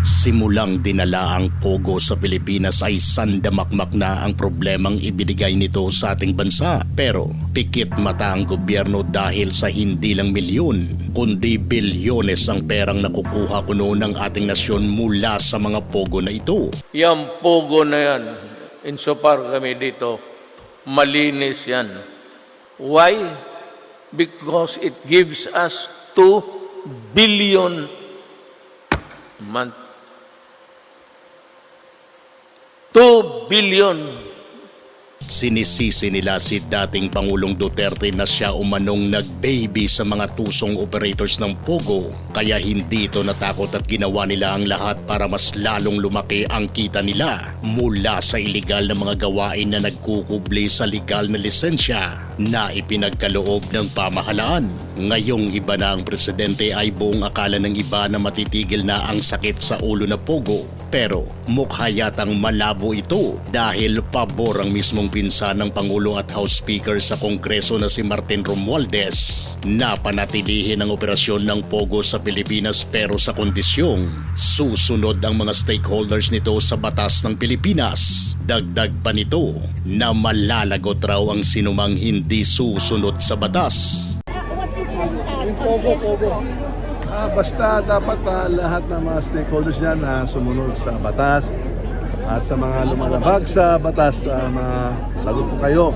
Simulang dinala ang Pogo sa Pilipinas ay sandamakmak na ang problemang ibinigay nito sa ating bansa. Pero pikit mata ang gobyerno dahil sa hindi lang milyon, kundi bilyones ang perang nakukuha kuno ng ating nasyon mula sa mga Pogo na ito. Yung pogo na yan, insofar kami dito, malinis yan. Why? Because it gives us 2 billion month. 2 billion Sinisisi nila si dating Pangulong Duterte na siya umanong nag-baby sa mga tusong operators ng Pogo kaya hindi ito natakot at ginawa nila ang lahat para mas lalong lumaki ang kita nila mula sa ilegal na mga gawain na nagkukubli sa legal na lisensya na ipinagkaloob ng pamahalaan. Ngayong iba na ang presidente ay buong akala ng iba na matitigil na ang sakit sa ulo na Pogo pero mukha yatang malabo ito dahil pabor ang mismong pinsan ng Pangulo at House Speaker sa Kongreso na si Martin Romualdez na panatilihin ang operasyon ng Pogo sa Pilipinas pero sa kondisyong susunod ang mga stakeholders nito sa batas ng Pilipinas. Dagdag pa nito na malalagot raw ang sinumang hindi susunod sa batas. What is your stand on this? Ah, basta dapat ah, lahat ng mga stakeholders niyan na sumunod sa batas. At sa mga lumalabag sa batas, uh, mga lagot po kayo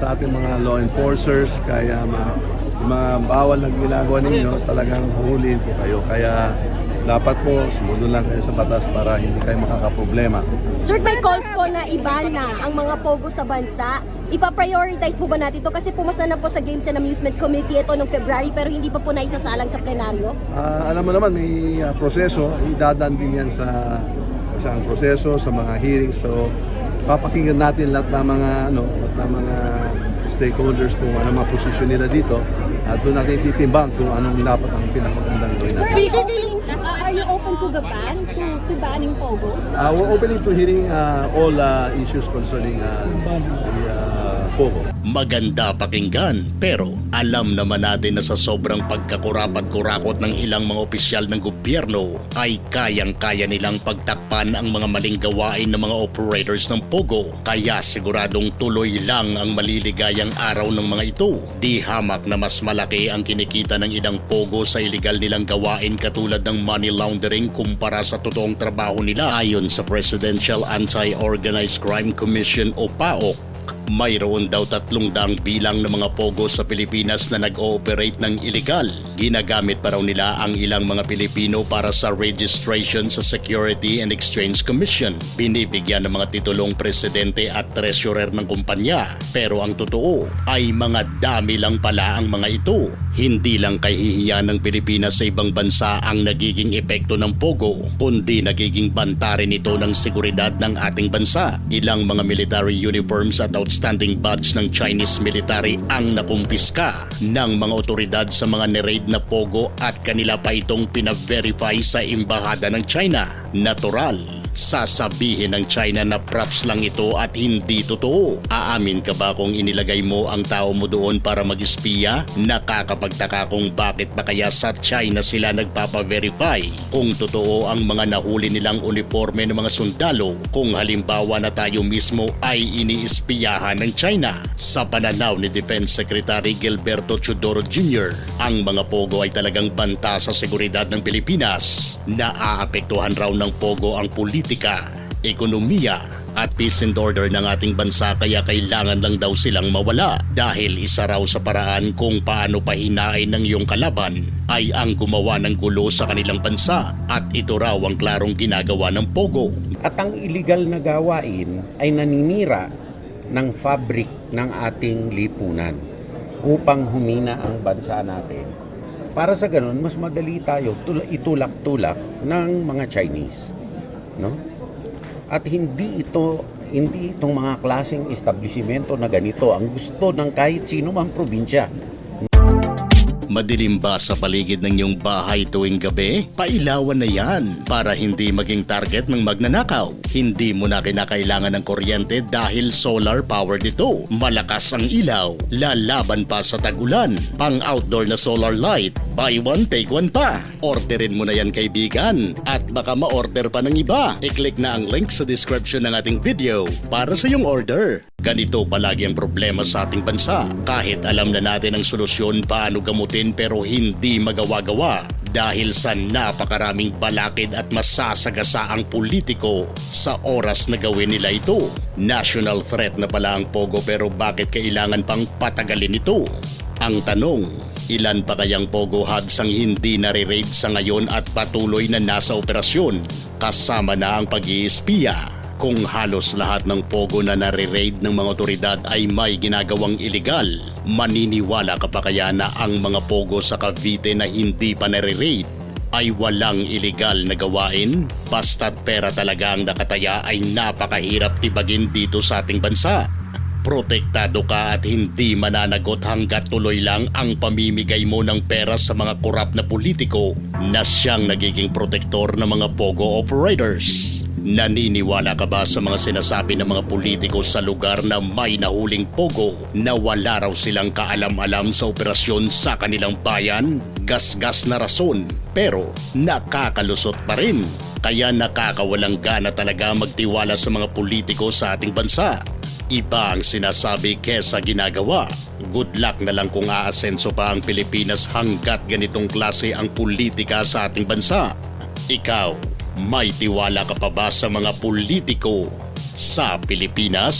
sa ating mga law enforcers kaya ma, mga bawal na ginagawa ninyo talagang huhulihin po kayo. Kaya dapat po sumunod lang kayo sa batas para hindi kayo makakaproblema. Sir, may calls po na iba na ang mga pogo sa bansa. Ipa-prioritize po ba natin ito? Kasi pumasa na po sa Games and Amusement Committee ito noong February pero hindi pa po naisasalang sa plenaryo. Ah, alam mo naman, may ah, proseso. Idadaan din yan sa isang proseso, sa mga hearings. So, papakinggan natin lahat ng mga, ano, lahat ng mga stakeholders kung ano mga posisyon nila dito. At doon natin titimbang kung anong dapat ang pinakamagandang gawin. Speaking, uh, you open to the ban, to, to banning pogos? Uh, we're opening to hearing uh, all uh, issues concerning uh, the uh, POGO. Maganda pakinggan pero alam naman natin na sa sobrang pagkakurapat-kurakot ng ilang mga opisyal ng gobyerno ay kayang-kaya nilang pagtakpan ang mga maling gawain ng mga operators ng Pogo. Kaya siguradong tuloy lang ang maliligayang araw ng mga ito. Di hamak na mas malaki ang kinikita ng ilang Pogo sa iligal nilang gawain katulad ng money laundering kumpara sa totoong trabaho nila ayon sa Presidential Anti-Organized Crime Commission o PAOK. Mayroon daw tatlong daang bilang ng mga pogo sa Pilipinas na nag-ooperate ng illegal. Ginagamit pa raw nila ang ilang mga Pilipino para sa registration sa Security and Exchange Commission. Binibigyan ng mga titulong presidente at treasurer ng kumpanya. Pero ang totoo ay mga dami lang pala ang mga ito. Hindi lang kahihiyan ng Pilipinas sa ibang bansa ang nagiging epekto ng pogo, kundi nagiging banta rin ito ng seguridad ng ating bansa. Ilang mga military uniforms at outstanding badge ng Chinese military ang nakumpiska ng mga otoridad sa mga niraid na pogo at kanila pa itong pina-verify sa Embahada ng China. Natural sasabihin ng China na props lang ito at hindi totoo. Aamin ka ba kung inilagay mo ang tao mo doon para mag-espiya? Nakakapagtaka kung bakit ba kaya sa China sila nagpapa-verify kung totoo ang mga nahuli nilang uniforme ng mga sundalo kung halimbawa na tayo mismo ay iniispiyahan ng China. Sa pananaw ni Defense Secretary Gilberto Chodoro Jr., ang mga pogo ay talagang banta sa seguridad ng Pilipinas na aapektuhan raw ng pogo ang politika, ekonomiya at peace and order ng ating bansa kaya kailangan lang daw silang mawala dahil isa raw sa paraan kung paano pahinain ng iyong kalaban ay ang gumawa ng gulo sa kanilang bansa at ito raw ang klarong ginagawa ng Pogo. At ang illegal na gawain ay naninira ng fabric ng ating lipunan upang humina ang bansa natin. Para sa ganun, mas madali tayo tul- itulak-tulak ng mga Chinese. No? At hindi ito hindi itong mga klaseng establishmento na ganito ang gusto ng kahit sino mang probinsya. Madilim ba sa paligid ng iyong bahay tuwing gabi? Pailawan na yan para hindi maging target ng magnanakaw. Hindi mo na kinakailangan ng kuryente dahil solar powered ito. Malakas ang ilaw, lalaban pa sa tagulan. Pang outdoor na solar light, buy one take one pa. Orderin mo na yan kaibigan at baka ma-order pa ng iba. I-click na ang link sa description ng ating video para sa iyong order. Ganito palagi ang problema sa ating bansa. Kahit alam na natin ang solusyon paano gamutin pero hindi magawa-gawa dahil sa napakaraming balakid at masasagasa ang politiko sa oras na gawin nila ito. National threat na pala ang Pogo pero bakit kailangan pang patagalin ito? Ang tanong, ilan pa kayang Pogo hubs ang hindi nare-raid sa ngayon at patuloy na nasa operasyon kasama na ang pag-iispiya? Kung halos lahat ng Pogo na nare-raid ng mga otoridad ay may ginagawang iligal, maniniwala ka pa kaya na ang mga Pogo sa Cavite na hindi pa nare-raid ay walang iligal na gawain? Basta't pera talaga ang nakataya ay napakahirap tibagin dito sa ating bansa. Protektado ka at hindi mananagot hanggat tuloy lang ang pamimigay mo ng pera sa mga korap na politiko na siyang nagiging protektor ng mga Pogo operators. Naniniwala ka ba sa mga sinasabi ng mga politiko sa lugar na may nahuling Pogo na wala raw silang kaalam-alam sa operasyon sa kanilang bayan? Gasgas na rason pero nakakalusot pa rin. Kaya nakakawalang gana talaga magtiwala sa mga politiko sa ating bansa. Iba ang sinasabi kesa ginagawa. Good luck na lang kung aasenso pa ang Pilipinas hanggat ganitong klase ang politika sa ating bansa. Ikaw, may tiwala ka pa ba sa mga politiko sa Pilipinas?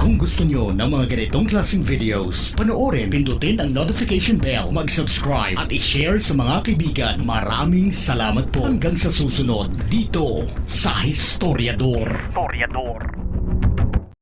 Kung gusto nyo ng mga ganitong klaseng videos, panoorin, pindutin ang notification bell, mag-subscribe at i-share sa mga kaibigan. Maraming salamat po hanggang sa susunod dito sa Historiador. Historiador.